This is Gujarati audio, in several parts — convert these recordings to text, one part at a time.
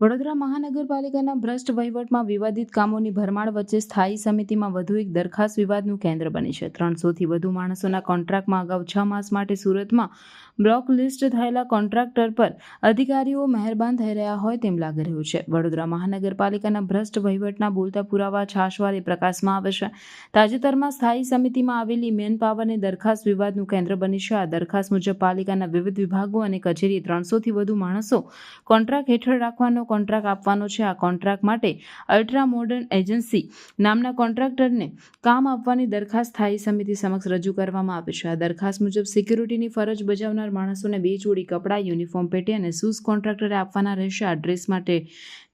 વડોદરા મહાનગરપાલિકાના ભ્રષ્ટ વહીવટમાં વિવાદિત કામોની ભરમાળ વચ્ચે સ્થાયી સમિતિમાં વધુ એક દરખાસ્ત વિવાદનું કેન્દ્ર બની છે. ત્રણસોથી વધુ માણસોના કોન્ટ્રાક્ટમાં અગાઉ છ માસ માટે સુરતમાં બ્લોક લિસ્ટ થયેલા કોન્ટ્રાક્ટર પર અધિકારીઓ મહેરબાન થઈ રહ્યા હોય તેમ લાગી રહ્યું છે. વડોદરા મહાનગરપાલિકાના ભ્રષ્ટ વહીવટના બોલતા પુરાવા છાશવારે પ્રકાશમાં આવે છે. તાજેતરમાં સ્થાયી સમિતિમાં આવેલી મેન પાવરની દરખાસ્ત વિવાદનું કેન્દ્ર બની છે. આ દરખાસ્ત મુજબ પાલિકાના વિવિધ વિભાગો અને કચેરી ત્રણસોથી વધુ માણસો કોન્ટ્રાક્ટ હેઠળ રાખવાનો કોન્ટ્રાક્ટ આપવાનો છે. આ કોન્ટ્રાક્ટ માટે અલ્ટ્રા મોડર્ન એજન્સી નામના કોન્ટ્રાક્ટરને કામ આપવાની દરખાસ્ત સ્થાયી સમિતિ સમક્ષ રજૂ કરવામાં આવી છે. આ દરખાસ્ત મુજબ સિક્યુરિટીની ફરજ બજાવનાર માણસોને બે જોડી કપડાં, યુનિફોર્મ પેટી અને શૂઝ કોન્ટ્રાક્ટરે આપવાના રહેશે. આ ડ્રેસ માટે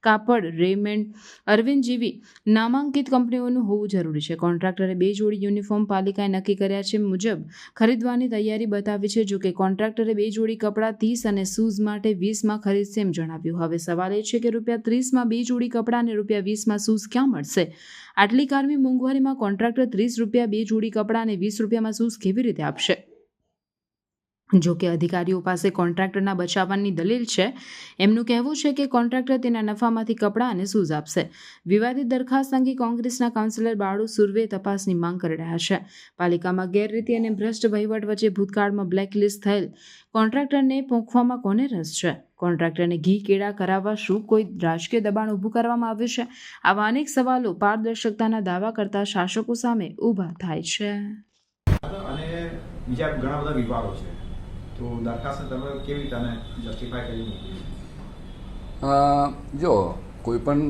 કાપડ રેમેન્ડ અરવિંદ જેવી નામાંકિત કંપનીઓનું હોવું જરૂરી છે. કોન્ટ્રાક્ટરે બે જોડી યુનિફોર્મ પાલિકાએ નક્કી કર્યા છે મુજબ ખરીદવાની તૈયારી બતાવી છે. જોકે કોન્ટ્રાક્ટરે બે જોડી કપડાં ત્રીસ અને શૂઝ માટે વીસમાં ખરીદશે એમ જણાવ્યું. હવે સવાલ એ છે કે રૂપિયા ત્રીસમાં બે જોડી કપડાં અને રૂપિયા વીસમાં શૂઝ ક્યાં મળશે? આટલી કારમી મોંઘવારીમાં કોન્ટ્રાક્ટર ત્રીસ રૂપિયા બે જોડી કપડાં અને વીસ રૂપિયામાં શૂઝ કેવી રીતે આપશે? જો કે અધિકારીઓ પાસે કોન્ટ્રાક્ટરના બચાવવાની દલીલ છે, એમનું કહેવું છે કે કોન્ટ્રાક્ટર તેના નફામાંથી કપડાં અને શૂઝ આપશે. વિવાદિત દરખાસ્ત અંગે કોંગ્રેસના કાઉન્સિલર બાળુ સુર્વે તપાસની માંગ કરી રહ્યા છે. પાલિકામાં ગેરરીતિ અને ભ્રષ્ટ વહીવટ વચ્ચે ભૂતકાળમાં બ્લેકલિસ્ટ થયેલ કોન્ટ્રાક્ટરને પોંખવામાં કોને રસ છે? કોન્ટ્રાક્ટરને ઘી કેળા કરાવવા શું કોઈ રાજકીય દબાણ ઊભું કરવામાં આવ્યું છે? આવા અનેક સવાલો પારદર્શકતાના દાવા કરતા શાસકો સામે ઊભા થાય છે. અને બીજા ઘણા બધા વિવાદો છે. તો દરખાસ્ત તમે કેવી રીતે જસ્ટિફાય કરી મૂકી? જો, કોઈ પણ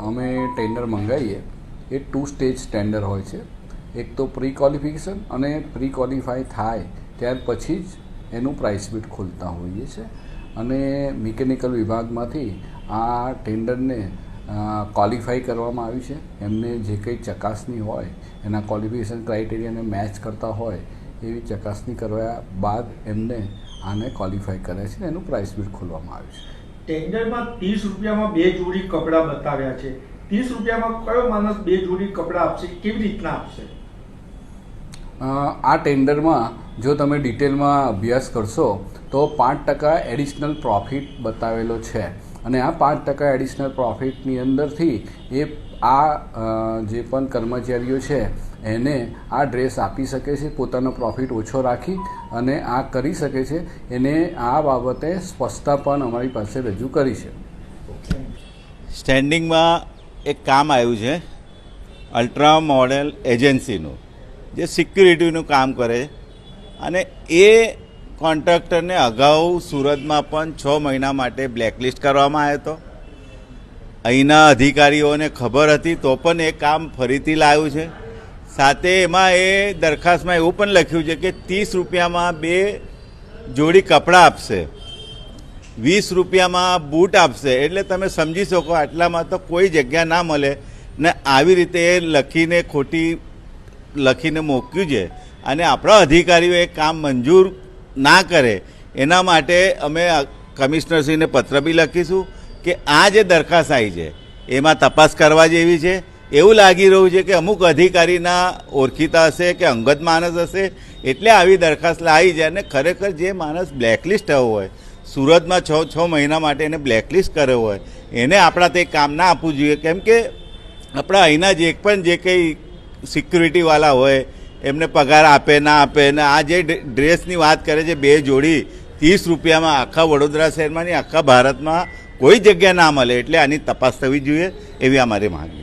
અમે ટેન્ડર મંગાવીએ, એ ટુ સ્ટેજ ટેન્ડર હોય છે. એક તો પ્રી ક્વોલિફિકેશન અને પ્રી ક્વોલિફાય થાય, ત્યાર પછી જ એનું પ્રાઇસ બીટ ખોલતા હોઈએ છે. અને મિકેનિકલ વિભાગમાંથી આ ટેન્ડરને ક્વોલિફાઈ કરવામાં આવ્યું છે. એમને જે કંઈ ચકાસણી હોય, એના ક્વોલિફિકેશન ક્રાઇટેરિયાને મેચ કરતા હોય એવી ચકાસણી કરવા બાદ એમને આને ક્વોલિફાય કરે છે એનું પ્રાઇસ બીટ ખોલવામાં આવ્યું છે. ટેન્ડરમાં ત્રીસ રૂપિયામાં બે જોડી કપડાં બતાવ્યા છે. ત્રીસ રૂપિયામાં કયો માણસ બે જોડી કપડાં આપશે? કેવી રીતના આપશે? આ ટેન્ડરમાં જો તમે ડિટેલમાં અભ્યાસ કરશો તો પાંચ ટકા એડિશનલ પ્રોફિટ બતાવેલો છે. અને આ પાંચ ટકા એડિશનલ પ્રોફિટની અંદરથી એ આ જે પણ કર્મચારીઓ છે, એને આ ડ્રેસ આપી શકે છે, પોતાનો પ્રોફિટ ઓછો રાખી અને આ કરી શકે છે. એને આ બાબતે સ્પષ્ટતા પણ અમારી પાસે રજૂ કરી છે. સ્ટેન્ડિંગમાં એક કામ આવ્યું છે અલ્ટ્રા મોડેલ એજન્સીનું જે સિક્યુરિટીનું કામ કરે. અને એ કોન્ટ્રાક્ટરને અગાઉ સુરતમાં પણ છ મહિના માટે બ્લેકલિસ્ટ કરવામાં આવ્યો હતો. અહીંના અધિકારીઓને ખબર હતી તો પણ એ કામ ફરીથી લાવ્યું છે. સાથે એમાં એ દરખાસ્તમાં એવું પણ લખ્યું છે કે ત્રીસ રૂપિયામાં બે જોડી કપડાં આપશે. વીસ રૂપિયામાં બૂટ આપશે. એટલે તમે સમજી શકો આટલામાં તો કોઈ જગ્યા ના મળે. ને આવી રીતે એ લખીને ખોટી લખીને મોક્યું છે. અને આપણા અધિકારીઓ એ કામ મંજૂર ના કરે, એના માટે અમે કમિશનરશ્રીને પત્ર બી લખીશું કે આ જે દરખાસ્ત આવી છે, એમાં તપાસ કરવા જેવી છે. એવું લાગી રહ્યું છે કે અમુક અધિકારીના ઓળખીતા હશે કે અંગત માણસ હશે, એટલે આવી દરખાસ્ત લાવી છે અને ખરેખર જે માણસ બ્લેકલિસ્ટ થયો હોય, સુરતમાં છ છ મહિના માટે એને બ્લેકલિસ્ટ કર્યો હોય, એને આપણા તે કામ ના આપવું જોઈએ. કેમ કે આપણા અહીંના જે પણ જે કંઈ સિક્યુરિટીવાળા હોય એમને પગાર આપે, ના આપે ને આ જે ડ્રેસની વાત કરે છે, બે જોડી, ત્રીસ રૂપિયામાં આખા વડોદરા શહેરમાં આખા ભારતમાં કોઈ જગ્યા ના મળે. એટલે આની તપાસ થવી જોઈએ એવી અમારી માંગ છે.